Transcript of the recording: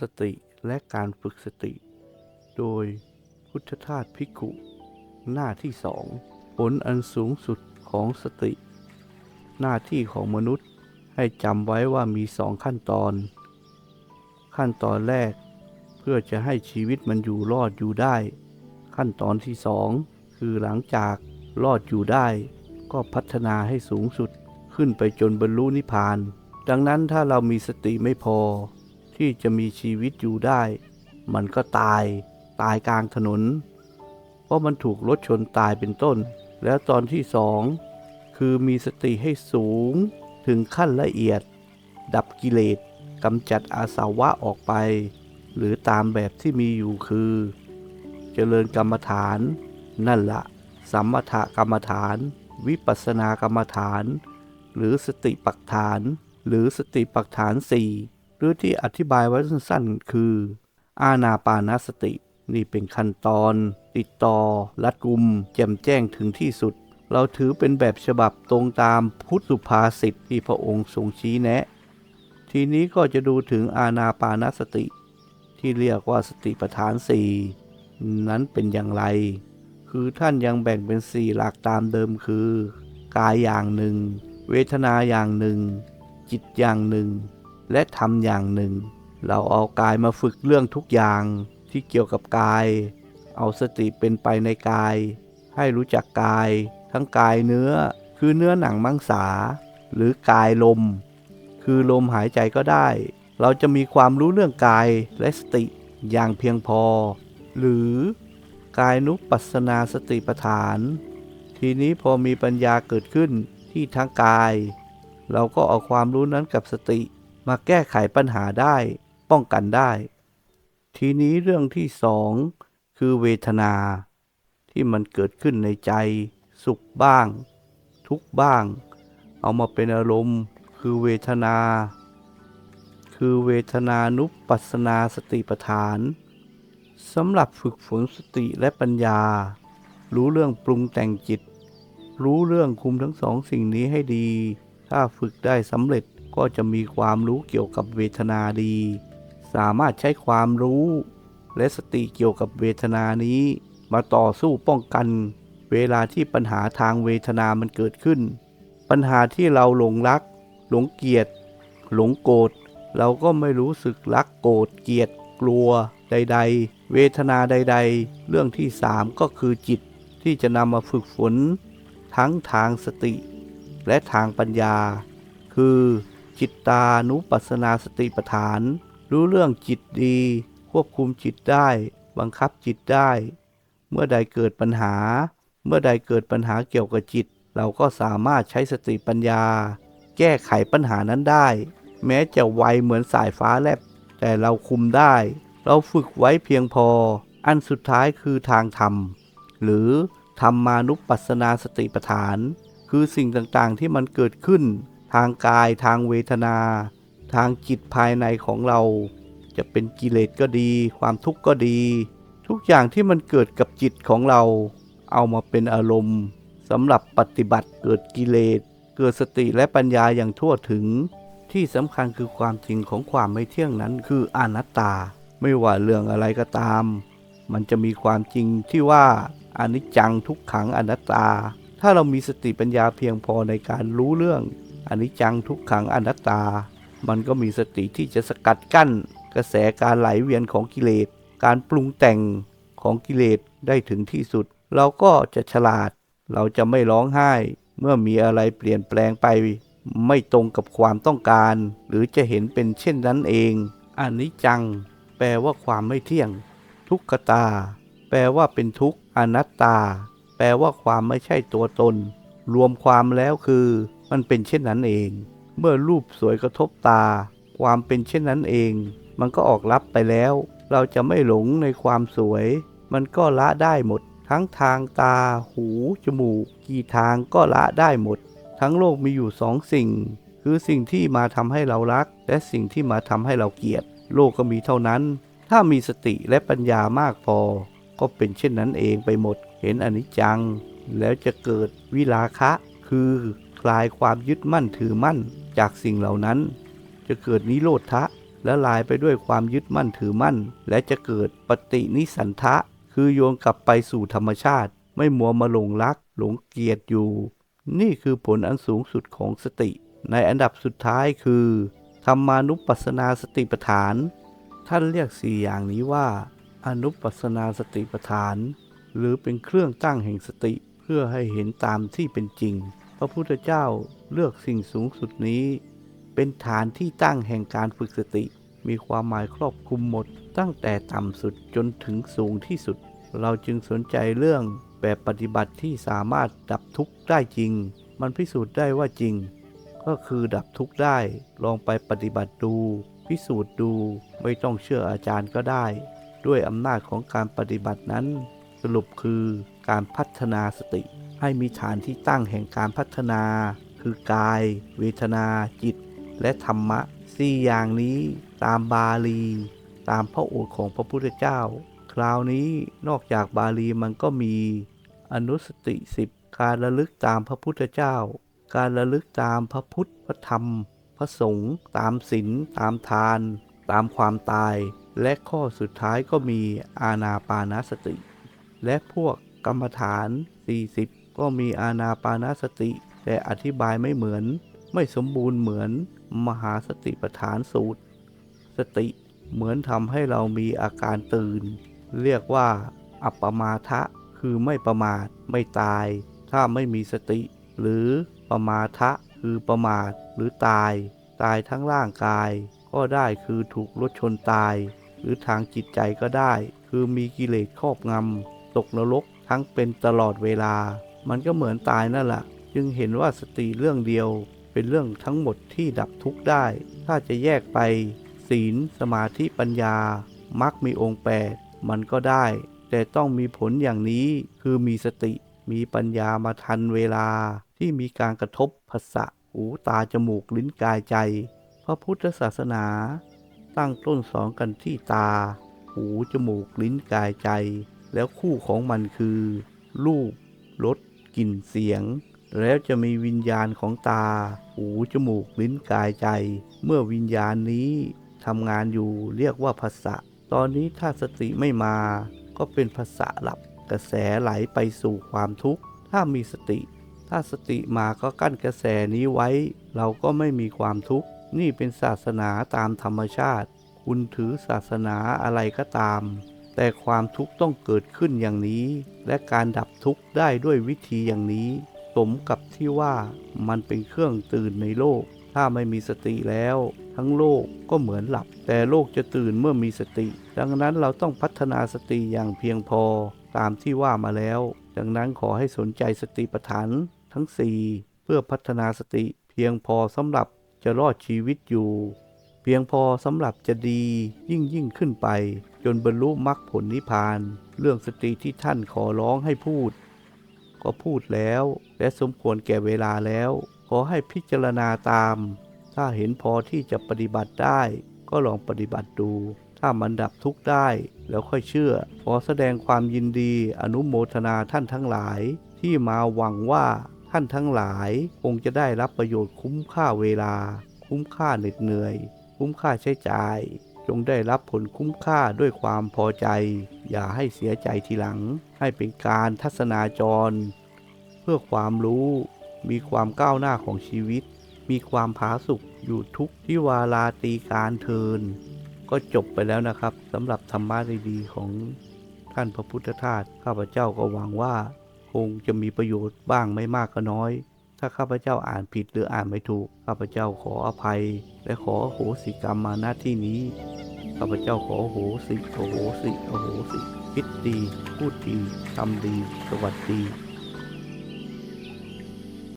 สติและการฝึกสติ โดยพุทธทาสภิกขุหน้าที่สองผลอันสูงสุดของสติ หน้าที่ของมนุษย์ให้จำไว้ว่ามีสองขั้นตอน ขั้นตอนแรกเพื่อจะให้ชีวิตมันอยู่รอดอยู่ได้ ขั้นตอนที่สองคือหลังจากรอดอยู่ได้ ก็พัฒนาให้สูงสุดขึ้นไปจนบรรลุนิพพาน ดังนั้นถ้าเรามีสติไม่พอ ที่จะมีชีวิตอยู่ได้ มันก็ตาย ตายกลางถนน เพราะมันถูกรถชนตายเป็นต้น แล้วตอนที่สองคือมีสติให้สูงถึงขั้นละเอียด ดับกิเลสกำจัดอาสาวะออกไป หรือตามแบบที่มีอยู่คือ เจริญกรรมฐาน นั่นละสัมมถกรรมฐาน วิปัสสนากรรมฐาน หรือสติปัฏฐาน หรือสติปัฏฐานสี่ หรือที่อธิบายไว้สั้นๆ คือ อาณาปานสติ นี่เป็นขั้นตอน ติดต่อรัดกุม แจ่มแจ้งถึงที่สุด เราถือเป็นแบบฉบับตรงตามพุทธสุภาษิตที่พระองค์ทรงชี้แนะ ทีนี้ก็จะดูถึงอาณาปานสติ ที่เรียกว่าสติปัฏฐานสี่นั้นเป็นอย่างไร คือท่านยังแบ่งเป็นสี่หลักตามเดิมคือ กายอย่างหนึ่ง เวทนาอย่างหนึ่ง จิตอย่างหนึ่ง และธรรมอย่างหนึ่ง เราเอากายมาฝึกเรื่องทุกอย่างที่เกี่ยวกับกาย เอาสติเป็นไปในกาย ให้รู้จักกาย ทั้งกายเนื้อคือเนื้อหนังมังสา หรือกายลม คือลมหายใจก็ได้ เราจะมีความรู้เรื่องกายและสติอย่างเพียงพอ หรือกายนุปัสสนาสติปัฏฐาน ทีนี้พอมีปัญญาเกิดขึ้นที่ทั้งกาย เราก็เอาความรู้นั้นกับสติ มาแก้ไขปัญหาได้ป้องกันได้ ทีนี้เรื่องที่สองคือเวทนา ที่มันเกิดขึ้นในใจสุขบ้าง ทุกบ้าง เอามาเป็นอารมณ์คือเวทนา คือเวทนานุปัสสนาสติปัฏฐานสำหรับฝึกฝนสติและปัญญา รู้เรื่องปรุงแต่งจิต รู้เรื่องคุมทั้งสองสิ่งนี้ให้ดี ถ้าฝึกได้สำเร็จ ก็จะมีความรู้เกี่ยวกับเวทนาดี สามารถใช้ความรู้ และสติเกี่ยวกับเวทนานี้ มาต่อสู้ป้องกัน เวลาที่ปัญหาทางเวทนามันเกิดขึ้น ปัญหาที่เราหลงรัก หลงเกลียด หลงโกรธเราก็ไม่รู้สึกรักโกรธเกลียดกลัวใด ๆ เวทนาใด ๆ เรื่องที่สามก็คือจิตที่จะนำมาฝึกฝน ทั้งทางสติ และทางปัญญา คือ จิตตานุปัสนาสติปัฏฐาน รู้เรื่องจิตดี ควบคุมจิตได้ บังคับจิตได้ เมื่อใดเกิดปัญหา เมื่อใดเกิดปัญหาเกี่ยวกับจิต เราก็สามารถใช้สติปัญญา แก้ไขปัญหานั้นได้ แม้จะไวเหมือนสายฟ้าแลบ แต่เราคุมได้ เราฝึกไว้เพียงพอ อันสุดท้ายคือทางธรรม หรือธรรมานุปัสสนาสติปัฏฐาน คือสิ่งต่างๆที่มันเกิดขึ้น ทางกายทางเวทนา ทางจิตภายในของเรา จะเป็นกิเลสก็ดี ความทุกข์ก็ดี ทุกอย่างที่มันเกิดกับจิตของเรา เอามาเป็นอารมณ์สำหรับปฏิบัติเกิดกิเลส เกิดสติและปัญญาอย่างทั่วถึง ที่สำคัญคือความจริงของความไม่เที่ยงนั้นคืออนัตตา ไม่ว่าเรื่องอะไรก็ตาม มันจะมีความจริงที่ว่าอนิจจังทุกขังอนัตตา ถ้าเรามีสติปัญญาเพียงพอในการรู้เรื่อง อนิจจังทุกขังอนัตตา มันก็มีสติที่จะสกัดกั้น กระแสการไหลเวียนของกิเลส การปรุงแต่งของกิเลสได้ถึงที่สุด เราก็จะฉลาด เราจะไม่ร้องไห้ เมื่อมีอะไรเปลี่ยนแปลงไป ไม่ตรงกับความต้องการ หรือจะเห็นเป็นเช่นนั้นเองอนิจจัง แปลว่าความไม่เที่ยง ทุกขตา แปลว่าเป็นทุกข์อนัตตา แปลว่าความไม่ใช่ตัวตน รวมความแล้วคือ มันเป็นเช่นนั้นเอง เมื่อรูปสวยกระทบตา ความเป็นเช่นนั้นเอง มันก็ออกรับไปแล้ว เราจะไม่หลงในความสวย มันก็ละได้หมด ทั้งทางตา หู จมูก กี่ทางก็ละได้หมด ทั้งโลกมีอยู่สองสิ่ง คือสิ่งที่มาทำให้เรารัก และสิ่งที่มาทำให้เราเกลียด โลกก็มีเท่านั้น ถ้ามีสติและปัญญามากพอ ก็เป็นเช่นนั้นเองไปหมด เห็นอนิจจัง แล้วจะเกิดวิราคะ คือ คลายความยึดมั่นถือมั่นจากสิ่งเหล่านั้น จะเกิดนิโรธะและลายไปด้วยความยึดมั่นถือมั่น และจะเกิดปฏินิสันทะ คือโยนกลับไปสู่ธรรมชาติ ไม่มัวมาหลงรัก หลงเกียจอยู่ นี่คือผลอันสูงสุดของสติ ในอันดับสุดท้ายคือธรรมานุปัสสนาสติปัฏฐาน ท่านเรียกสี่อย่างนี้ว่า อนุปัสสนาสติปัฏฐาน หรือเป็นเครื่องตั้งแห่งสติเพื่อให้เห็นตามที่เป็นจริง พระพุทธเจ้าเลือกสิ่งสูงสุดนี้ เป็นฐานที่ตั้งแห่งการฝึกสติ มีความหมายครอบคลุมหมด ตั้งแต่ต่ำสุดจนถึงสูงที่สุด เราจึงสนใจเรื่องแบบปฏิบัติที่สามารถดับทุกข์ได้จริง มันพิสูจน์ได้ว่าจริง ก็คือดับทุกข์ได้ ลองไปปฏิบัติดู พิสูจน์ดู ไม่ต้องเชื่ออาจารย์ก็ได้ ด้วยอำนาจของการปฏิบัตินั้น สรุปคือการพัฒนาสติ ให้มีฐานที่ตั้งแห่งการพัฒนา คือกาย เวทนาจิต และธรรมะสี่อย่างนี้ตามบาลี ตามพระโอษฐ์ของพระพุทธเจ้า คราวนี้นอกจากบาลีมันก็มี อนุสติสิบการระลึกตามพระพุทธเจ้า การระลึกตามพระพุทธพระธรรม พระสงฆ์ตามศีลตามทาน ตามความตาย และข้อสุดท้ายก็มีอาณาปานสติ และพวกกรรมฐาน 40 ก็มีอาณาปานสติ แต่อธิบายไม่เหมือน ไม่สมบูรณ์เหมือนมหาสติปฐานสูตร สติเหมือนทำให้เรามีอาการตื่น เรียกว่า อัปปมาทะ คือไม่ประมาทไม่ตาย ถ้าไม่มีสติ หรือประมาทะ คือประมาทหรือตาย ตายทั้งร่างกาย ก็ได้คือถูกรถชนตาย หรือทางจิตใจก็ได้ คือมีกิเลสครอบงำตกนรกทั้งเป็นตลอดเวลา มันก็เหมือนตายนั่นแหละจึงเห็นว่าสติเรื่องเดียว เป็นเรื่องทั้งหมดที่ดับทุกข์ได้ ถ้าจะแยกไป ศีล สมาธิปัญญามักมีองค์แปดมันก็ได้ แต่ต้องมีผลอย่างนี้คือมีสติมีปัญญามาทันเวลาที่มีการกระทบภาษะหูตาจมูกลิ้นกายใจ พระพุทธศาสนา ตั้งต้นสอนกันที่ตา หูจมูกลิ้นกายใจ แล้วคู่ของมันคือ รูปรส กลิ่นเสียง แล้วจะมีวิญญาณของตา หูจมูกลิ้นกายใจ เมื่อวิญญาณนี้ทำงานอยู่เรียกว่าภาษะตอนนี้ถ้าสติไม่มา ก็เป็นภาษะหลับกระแสไหลไปสู่ความทุกข์ ถ้ามีสติ ถ้าสติมาก็กั้นกระแสนี้ไว้ เราก็ไม่มีความทุกข์ นี่เป็นศาสนาตามธรรมชาติ คุณถือศาสนาอะไรก็ตาม แต่ความทุกข์ต้องเกิดขึ้นอย่างนี้ และการดับทุกข์ได้ด้วยวิธีอย่างนี้ สมกับที่ว่ามันเป็นเครื่องตื่นในโลก ถ้าไม่มีสติแล้ว ทั้งโลกก็เหมือนหลับ แต่โลกจะตื่นเมื่อมีสติ ดังนั้นเราต้องพัฒนาสติอย่างเพียงพอตามที่ว่ามาแล้ว ดังนั้นขอให้สนใจสติปัฏฐานทั้ง 4 เพื่อพัฒนาสติเพียงพอสำหรับจะรอดชีวิตอยู่ เพียงพอสำหรับจะดียิ่งยิ่งขึ้นไป จนบรรลุมรรคผลนิพพาน เรื่องสติที่ท่านขอร้องให้พูด ก็พูดแล้ว และสมควรแก่เวลาแล้ว ขอให้พิจารณาตาม ถ้าเห็นพอที่จะปฏิบัติได้ ก็ลองปฏิบัติดู ถ้ามันดับทุกข์ได้ แล้วค่อยเชื่อ ขอแสดงความยินดีอนุโมทนาท่านทั้งหลาย ที่มาหวังว่าท่านทั้งหลายคงจะได้รับประโยชน์คุ้มค่าเวลา คุ้มค่าเหน็ดเหนื่อย คุ้มค่าใช้จ่าย จงได้รับผลคุ้มค่าด้วยความพอใจ อย่าให้เสียใจทีหลัง ให้เป็นการทัศนาจร เพื่อความรู้ มีความก้าวหน้าของชีวิต มีความผาสุกอยู่ทุกที่วาลาตีการเทิน ก็จบไปแล้วนะครับสำหรับธรรมะดีๆของท่านพระพุทธทาสข้าพเจ้าก็หวังว่า คงจะมีประโยชน์บ้างไม่มากก็น้อย ถ้าข้าพเจ้าอ่านผิดหรืออ่านไม่ถูก ข้าพเจ้าขออภัย และขอโหสิกรรมมาหน้าที่นี้ ข้าพเจ้าขอโหสิโหสิโหสิ คิดดี พูดดีทำดี สวัสดี